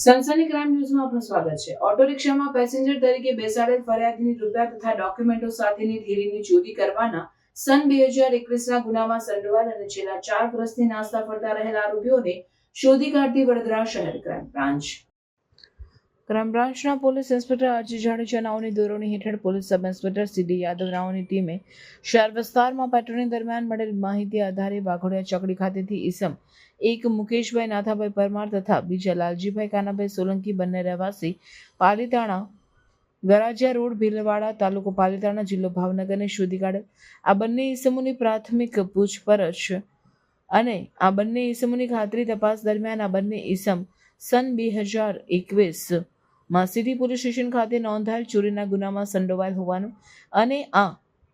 સનસની crime ન્યૂઝમાં આપનું સ્વાગત છે. ઓટો રિક્ષામાં પેસેન્જર તરીકે બેસાડેલ ફરિયાદીની રૂપિયા તથા ડોક્યુમેન્ટો સાથેની થેલીની ચોરી કરવાના સન બે હજાર એકવીસના ગુનામાં સંડોવાયેલ અને છેલ્લા ચાર વર્ષથી નાસ્તા ફરતા રહેલા આરોપીઓને શોધી કાઢતી વડોદરા શહેર ક્રાઇમ બ્રાન્ચ. ક્રાઇમ બ્રાન્ચના પોલીસ ઇન્સ્પેક્ટર આરજી જાડેજા નાઓની દોરવણી હેઠળ police sub inspector CD Yadav રાવની ટીમે શહેર વિસ્તારમાં પેટ્રોલિંગ દરમિયાન મળેલ માહિતી આધારે વાઘોડિયા ચોકડી ખાતેથી ઈસમ એક મુકેશભાઈ નાથાભાઈ પરમાર તથા બીજા લાલજીભાઈ કાનાભાઈ સોલંકી બંને રહેવાસી પાલીતાણા ગરાજિયા રોડ, ભીલવાડા તાલુકો પાલીતાણા જિલ્લો ભાવનગરને શોધી કાઢે. આ બંને ઈસમોની પ્રાથમિક પૂછપરછ અને આ બંને ઈસમોની ખાતરી તપાસ દરમિયાન આ બંને ઈસમ સન બે હજાર એકવીસ માં સિટી પોલીસ સ્ટેશન ખાતે નોંધાયેલ ચોરીના ગુનામાં સંડોવાયેલ હોવાનું અને આ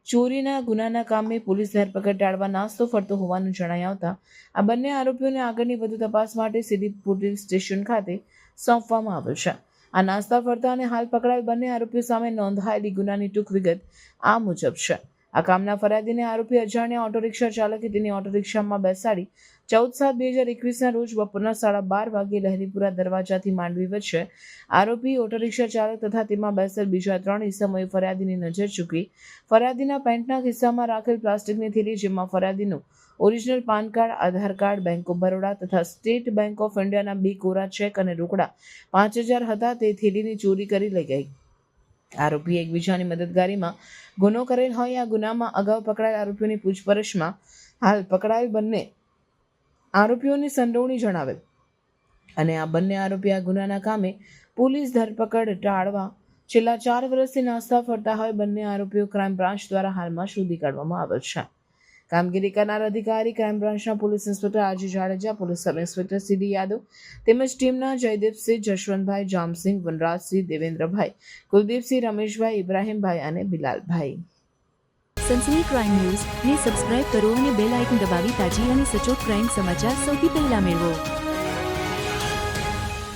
ચોરીના ગુનાના કામે પોલીસ ધરપકડ ટાળવા નાસ્તો ફરતો હોવાનું જણાઈ આવતા આ બંને આરોપીઓને આગળની વધુ તપાસ માટે સિટી પોલીસ સ્ટેશન ખાતે સોંપવામાં આવ્યો છે. આ નાસ્તા ફરતા અને હાલ પકડાયેલ બંને આરોપીઓ સામે નોંધાયેલી ગુનાની ટૂંક વિગત આ મુજબ છે. આ કામના ફરિયાદીને આરોપી અજાણ્યા ઓટો રિક્ષા ચાલકે તેની ઓટો રિક્ષામાં બેસાડી ચૌદ સાત બે હજાર એકવીસના રોજ બપોરના સાડા બાર વાગે લહેરીપુરા દરવાજાથી માંડવી વચ્ચે આરોપી, ઓટો રિક્ષા ચાલક તથા તેમાં બેસેલ બીજા ત્રણ ઇસમોએ ફરિયાદીની નજર ચૂકી. ફરિયાદીના પેન્ટના ખિસ્સામાં રાખેલ પ્લાસ્ટિકની થેલી જેમાં ફરિયાદીનું original pan card, Aadhaar card, bank of Baroda તથા સ્ટેટ બેંક ઓફ ઇન્ડિયાના બે કોરા ચેક અને રોકડા પાંચ હજાર હતા તે થેલીની ચોરી કરી લઈ ગઈ. આરોપી એકબીજાની મદદગારીમાં ગુનો કરેલ હોય આ ગુનામાં અગાઉ પકડાયેલ આરોપીઓની પૂછપરછમાં હાલ પકડાયેલ બંને આરોપીઓની સંડોવણી જણાવેલ. અને આ બંને આરોપી આ ગુનાના કામે પોલીસ ધરપકડ ટાળવા છેલ્લા ચાર વર્ષથી નાસ્તા ફરતા હોય બંને આરોપીઓ ક્રાઇમ બ્રાન્ચ દ્વારા હાલમાં શોધી કાઢવામાં આવ્યો છે. કામગીરી કરનાર અધિકારી, crime police inspector Aji Jadeja, police sub inspector CD Yadav તેમજ ટીમના જયદેવસિંહ જશવંતભાઈ, જામસિંહ, વનરાજસિંહ, દેવેન્દ્રભાઈ, કુલદીપસિંહ, રમેશભાઈ, ઇબ્રાહીમભાઈ અને બિલાલભાઈ. સનસની ક્રાઇમ ન્યૂઝ ને સબસ્ક્રાઇબ કરો અને બેલ આઇકન દબાવી તાજી અને સચોટ ક્રાઇમ સમાચાર સૌથી પહેલા મેળવો.